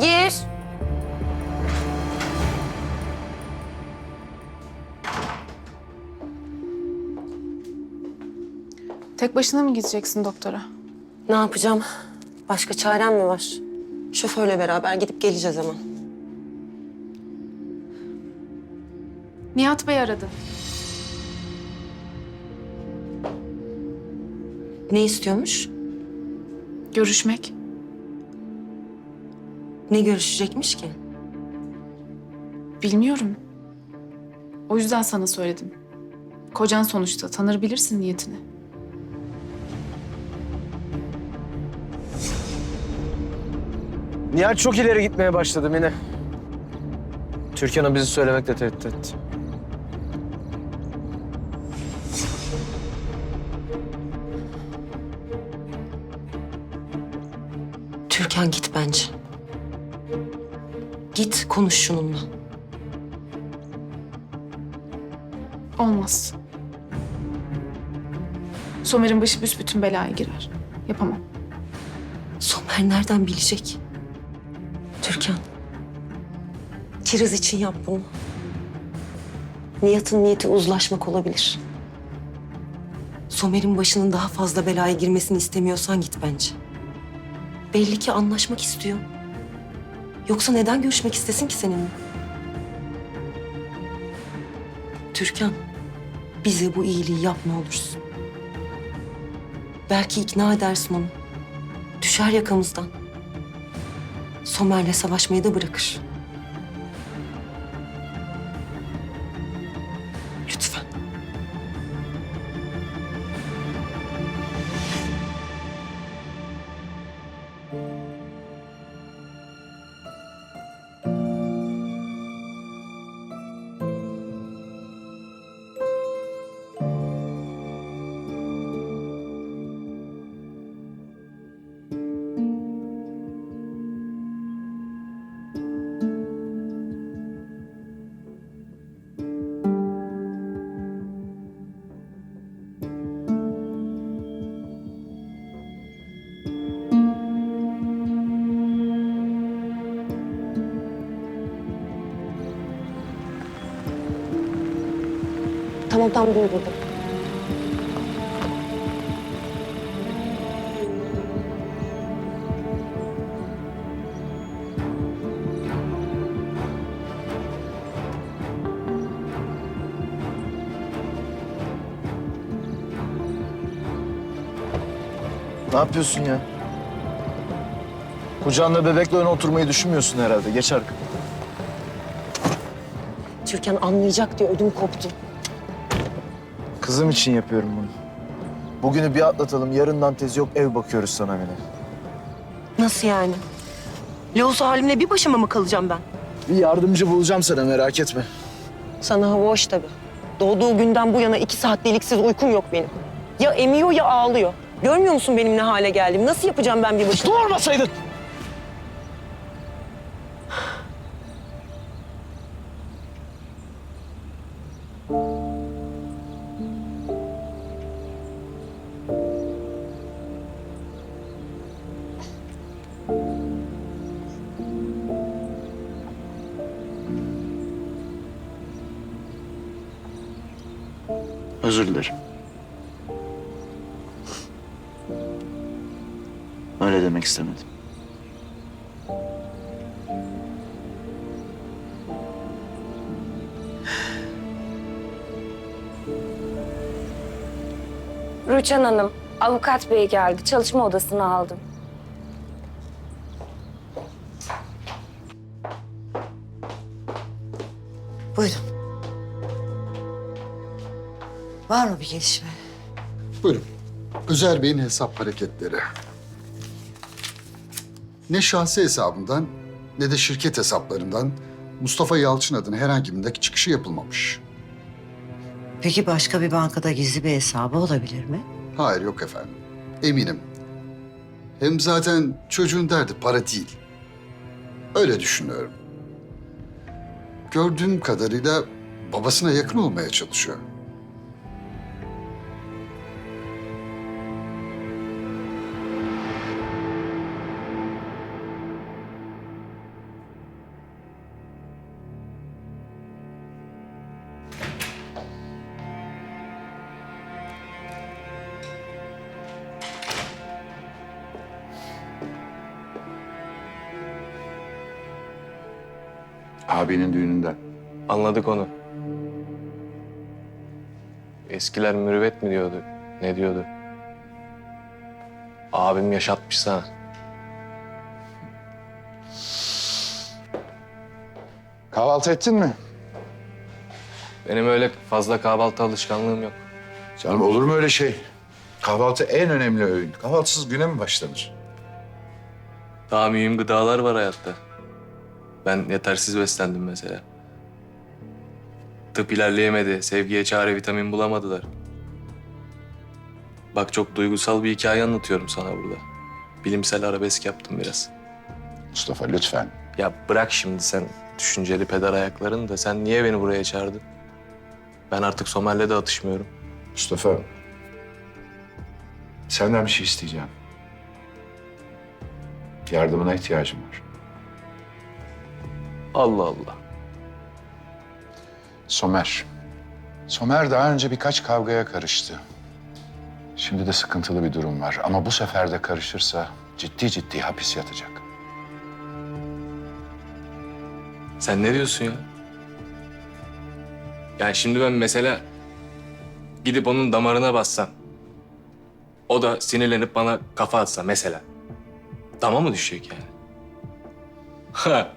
Gir. Tek başına mı gideceksin doktora? Ne yapacağım? Başka çarem mi var? Şoförle beraber gidip geleceğiz hemen. Nihat Bey aradı. Ne istiyormuş? Görüşmek. Ne görüşecekmiş ki? Bilmiyorum. O yüzden sana söyledim. Kocan sonuçta tanır bilirsin niyetini. Nihat çok ileri gitmeye başladı Mine. Türkan'a bizi söylemekle tehdit etti. Türkan git bence. Git konuş şununla. Olmaz. Somer'in başı büsbütün belaya girer. Yapamam. Somer nereden bilecek? Türkan. Kiraz için yap bunu. Nihat'ın niyeti uzlaşmak olabilir. Somer'in başının daha fazla belaya girmesini istemiyorsan git bence. Belli ki anlaşmak istiyor. Yoksa neden görüşmek istesin ki seninle? Türkan, bize bu iyiliği yap ne olursun. Belki ikna edersin onu. Düşer yakamızdan. Somer'le savaşmayı da bırakır. Dur. dur. Ne yapıyorsun ya? Kucağında bebekle öne oturmayı düşünmüyorsun herhalde. Geç arka. Türkan anlayacak diye ödüm koptu. Kızım için yapıyorum bunu. Bugünü bir atlatalım. Yarından tez yok ev bakıyoruz sana Mine. Nasıl yani? Leosu halimle bir başıma mı kalacağım ben? Bir yardımcı bulacağım sana merak etme. Sana hava hoş tabii. Doğduğu günden bu yana iki saat deliksiz uykum yok benim. Ya emiyor ya ağlıyor. Görmüyor musun benim ne hale geldim? Nasıl yapacağım ben bir başıma? Doğurmasaydın! Özür dilerim. Öyle demek istemedim. Rüçhan Hanım, avukat bey geldi. Çalışma odasına aldım. Buyurun. Var mı bir gelişme? Buyurun. Özer Bey'in hesap hareketleri. Ne şahsi hesabından ne de şirket hesaplarından Mustafa Yalçın adına herhangi birindeki çıkışı yapılmamış. Peki başka bir bankada gizli bir hesabı olabilir mi? Hayır yok efendim. Eminim. Hem zaten çocuğun derdi para değil. Öyle düşünüyorum. Gördüğüm kadarıyla babasına yakın olmaya çalışıyor. Abinin düğününden. Anladık onu. Eskiler mürüvvet mi diyordu? Ne diyordu? Abim yaşatmış sana. Kahvaltı ettin mi? Benim öyle fazla kahvaltı alışkanlığım yok. Canım olur mu öyle şey? Kahvaltı en önemli öğün. Kahvaltısız güne mi başlanır? Daha mühim gıdalar var hayatta. Ben yetersiz beslendim mesela. Tıp ilerleyemedi. Sevgiye çare vitamin bulamadılar. Bak çok duygusal bir hikaye anlatıyorum sana burada. Bilimsel arabesk yaptım biraz. Mustafa lütfen. Ya bırak şimdi sen düşünceli peder ayaklarını da sen niye beni buraya çağırdın? Ben artık Somer'le de atışmıyorum. Mustafa. Senden bir şey isteyeceğim. Yardımına ihtiyacım var. Allah Allah. Somer. Somer daha önce birkaç kavgaya karıştı. Şimdi de sıkıntılı bir durum var. Ama bu sefer de karışırsa ciddi ciddi hapis yatacak. Sen ne diyorsun ya? Yani şimdi ben mesela gidip onun damarına bassam. O da sinirlenip bana kafa atsa mesela. Dama mı düşecek yani? Ha.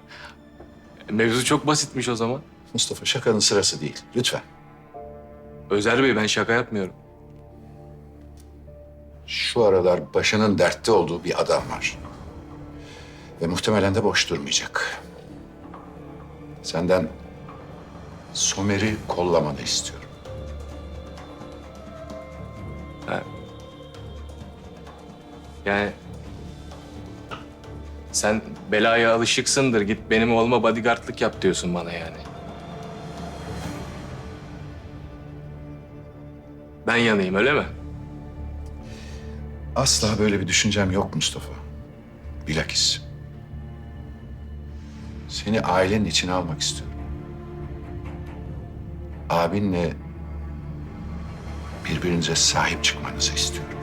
Mevzu çok basitmiş o zaman. Mustafa şakanın sırası değil. Lütfen. Özer Bey ben şaka yapmıyorum. Şu aralar başının dertte olduğu bir adam var. Ve muhtemelen de boş durmayacak. Senden Somer'i kollamanı istiyorum. Yani sen belaya alışıksındır. Git benim oğluma bodyguardlık yap diyorsun bana yani. Ben yanayım öyle mi? Asla böyle bir düşüncem yok Mustafa. Bilakis. Seni ailenin içine almak istiyorum. Abinle birbirinize sahip çıkmanızı istiyorum.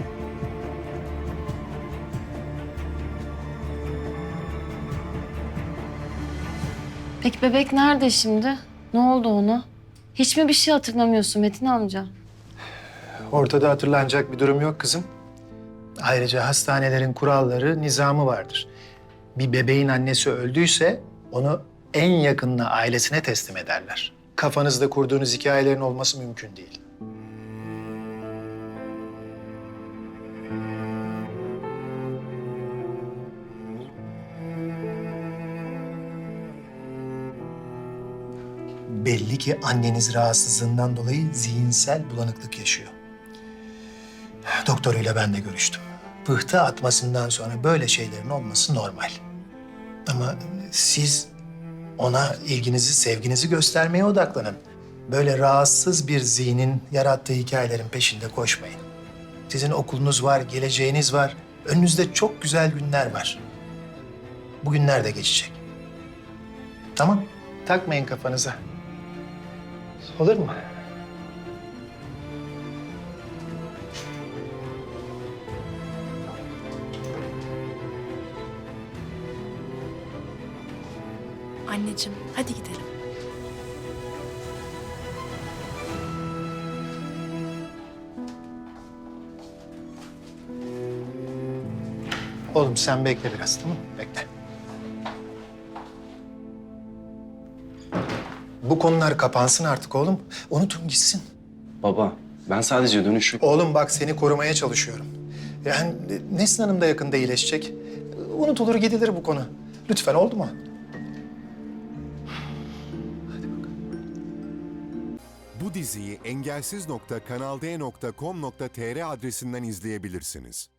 Peki bebek nerede şimdi? Ne oldu ona? Hiç mi bir şey hatırlamıyorsun Metin amca? Ortada hatırlanacak bir durum yok kızım. Ayrıca hastanelerin kuralları, nizamı vardır. Bir bebeğin annesi öldüyse onu en yakınına ailesine teslim ederler. Kafanızda kurduğunuz hikayelerin olması mümkün değil. Belli ki anneniz rahatsızlığından dolayı zihinsel bulanıklık yaşıyor. Doktoruyla ben de görüştüm. Pıhtı atmasından sonra böyle şeylerin olması normal. Ama siz ona ilginizi, sevginizi göstermeye odaklanın. Böyle rahatsız bir zihnin yarattığı hikayelerin peşinde koşmayın. Sizin okulunuz var, geleceğiniz var. Önünüzde çok güzel günler var. Bu günler de geçecek. Tamam, takmayın kafanıza. Olur mu? Anneciğim hadi gidelim. Oğlum sen bekle biraz tamam mı? Bekle. Bu konular kapansın artık oğlum. Unutun gitsin. Baba, ben sadece dönüşü... Oğlum bak seni korumaya çalışıyorum. Yani Nesrin Hanım da yakında iyileşecek. Unutulur gidilir bu konu. Lütfen oldu mu? Bu diziyi engelsiz.kanalde.com.tr adresinden izleyebilirsiniz.